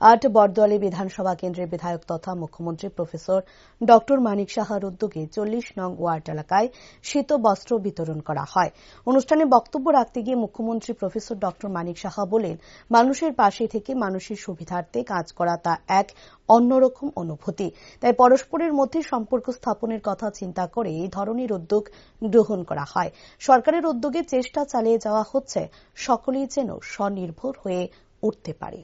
আট বরদোয়ালি বিধানসভা কেন্দ্রের বিধায়ক তথা মুখ্যমন্ত্রী প্রফেসর ডক্টর মানিক সাহার উদ্যোগে চল্লিশ নং ওয়ার্ড এলাকায় শীত বস্ত্র বিতরণ করা হয়। অনুষ্ঠানে বক্তব্য রাখতে গিয়ে মুখ্যমন্ত্রী প্রফেসর ডক্টর মানিক সাহা বলেন, মানুষের পাশে থেকে মানুষের সুবিধার্থে কাজ করা তা এক অন্যরকম অনুভূতি। তাই পরস্পরের মধ্যে সম্পর্ক স্থাপনের কথা চিন্তা করে এই ধরনের উদ্যোগ গ্রহণ করা হয়। সরকারের উদ্যোগে চেষ্টা চালিয়ে যাওয়া হচ্ছে, সকলেই যেন স্বনির্ভর হয়ে উঠতে পারে।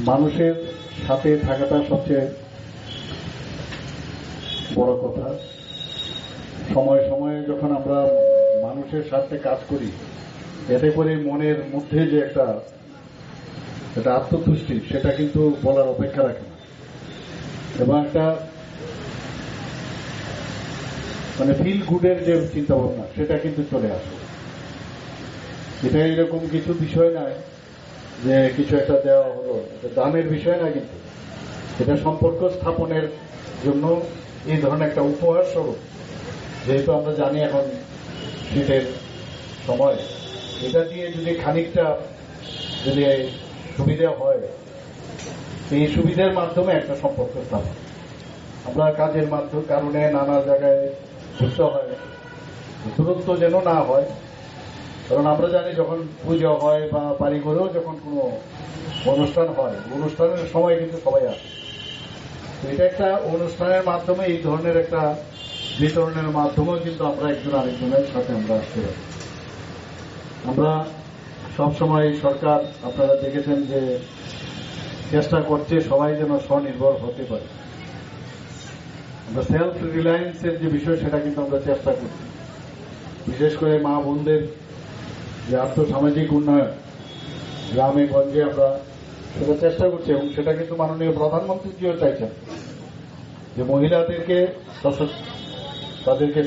মানুষের সাথে থাকাটা সবচেয়ে বড় কথা। সময় সময়ে যখন আমরা মানুষের সাথে কাজ করি, এতে করে মনের মধ্যে যে একটা একটা আত্মতুষ্টি, সেটা কিন্তু বলার অপেক্ষা রাখে না। এবং একটা মানে ফিল গুডের যে চিন্তা ভাবনা সেটা কিন্তু চলে আসে। এটা এরকম কিছু বিষয় নয় যে কিছু একটা দেওয়া হলো। এটা দামের বিষয় না কিন্তু। এটা সম্পর্ক স্থাপনের জন্য এই ধরনের একটা উপহার স্বরূপ। যেহেতু আমরা জানি এখন শীতের সময়, এটা দিয়ে যদি খানিকটা যদি সুবিধা হয়, এই সুবিধার মাধ্যমে একটা সম্পর্ক স্থাপন। আমরা কাজের মাধ্যমে কারণে নানা জায়গায় ঘুরতে হয়। দূরত্ব যেন না হয় কারণ আমরা জানি যখন পুজো হয় বা বাড়ি ঘরেও যখন কোনো অনুষ্ঠান হয়, অনুষ্ঠানের সময় কিন্তু সবাই আসে। এটা একটা অনুষ্ঠানের মাধ্যমে, এই ধরনের একটা বিতরণের মাধ্যমেও কিন্তু আমরা একজন আরেকজনের সাথে আমরা আসতে পারি। আমরা সবসময় সরকার, আপনারা দেখেছেন যে চেষ্টা করছে সবাই যেন স্বনির্ভর হতে পারে। আমরা সেলফ রিলায়েন্সের যে বিষয়, সেটা কিন্তু আমরা চেষ্টা করছি। বিশেষ করে মা বোনদের যে আর্থসামাজিক উন্নয়ন, গ্রামে, গঞ্জে আমরা সেটা চেষ্টা করছি এবং সেটা কিন্তু মাননীয় প্রধানমন্ত্রীজিও চাইছেন যে মহিলাদেরকে তাদেরকে